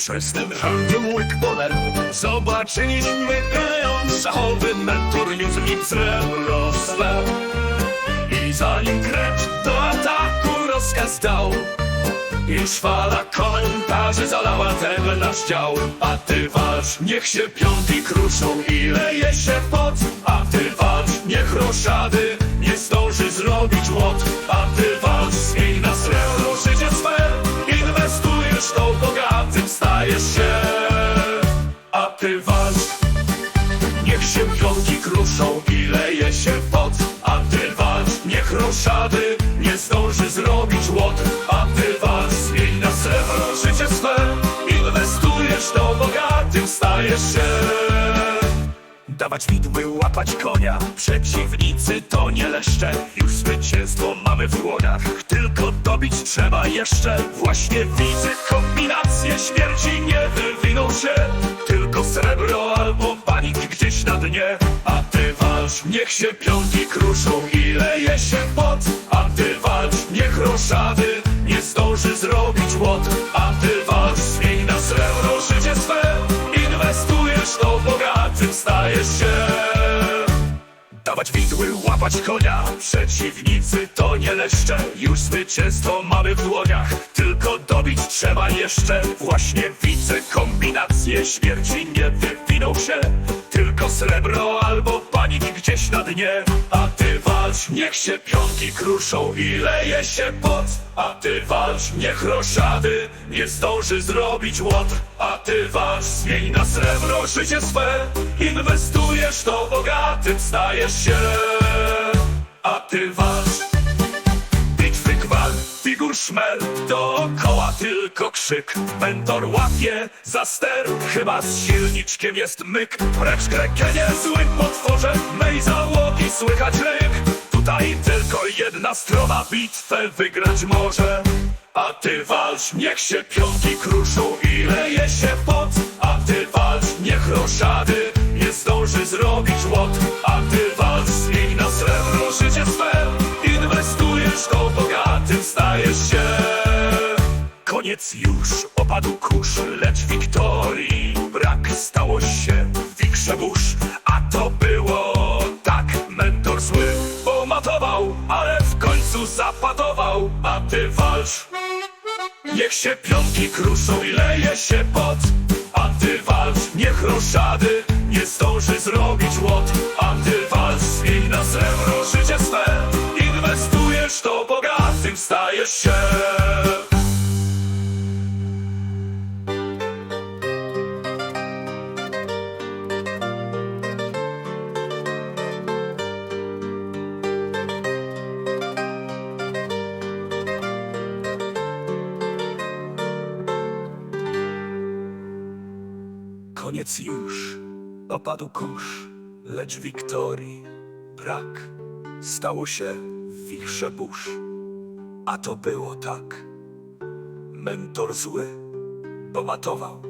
Przez ten handel łyk poler Zobaczyliśmy pieniądz Szachowy niósł mi srebro swe I zanim krecz do ataku rozkaz dał już fala komentarzy zalała ten nasz dział. A ty walcz, niech się piątki kruszą i leje się pot kruszą i leje się pot A ty walcz, niech roszady nie zdąży zrobić łot. A ty walcz, zmień na srebro życie swe Inwestujesz to bogatym stajesz się. Dawać widły, łapać konia Przeciwnicy to nie leszcze. Już zwycięstwo mamy w dłoniach Tylko dobić trzeba jeszcze. Właśnie widzę kombinację śmierci Nie wywiną się Tylko srebro albo panik gdzieś na dnie A ty walcz, niech się pionki kruszą I leje się pot. A ty walcz, niech roszady Nie zdąży zrobić łot. A ty walcz, zmień na srebro życie swe Inwestujesz to bogatym stajesz się. Dawać widły, łapać konia Przeciwnicy to nie leszcze. Już zwycięstwo mamy w dłoniach Tylko dobić trzeba jeszcze. Właśnie widzę kombinację śmierci Nie wywiną się Tylko srebro albo panik gdzieś na dnie. A ty walcz, niech się pionki kruszą I leje się pot. A ty walcz, niech roszady Nie zdąży zrobić łot. A ty walcz, zmień na srebro życie swe. Inwestujesz to bogatym stajesz się. A ty walcz szmel Dookoła tylko krzyk. Mentor łapie za ster Chyba z silniczkiem jest myk. Precz krekenie złym potworze Mej załogi słychać ryk. Tutaj tylko jedna strona Bitwę wygrać może. A ty walcz, niech się pionki kruszą I leje się pot A ty walcz, niech roszady Już, opadł kurz, lecz wiktorii. Brak Stało się wikrze burz, a to było tak Mentor zły pomatował, ale w końcu zapatował A ty walcz. Niech się pionki kruszą i leje się pot. A ty walcz, niech roszady nie zdąży zrobić łot. A ty walcz, Koniec już, opadł kurz, lecz wiktorii brak. Stało się w wichrze burz, a to było tak. Mentor zły pomatował,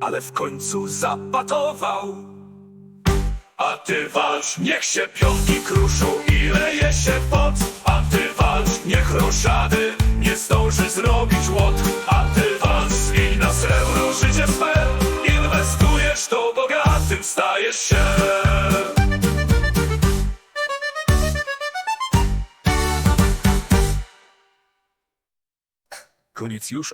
ale w końcu zapatował. A ty walcz, niech się pionki kruszą i leje się pot A ty walcz, niech roszady nie zdąży zrobić łot Koniec już,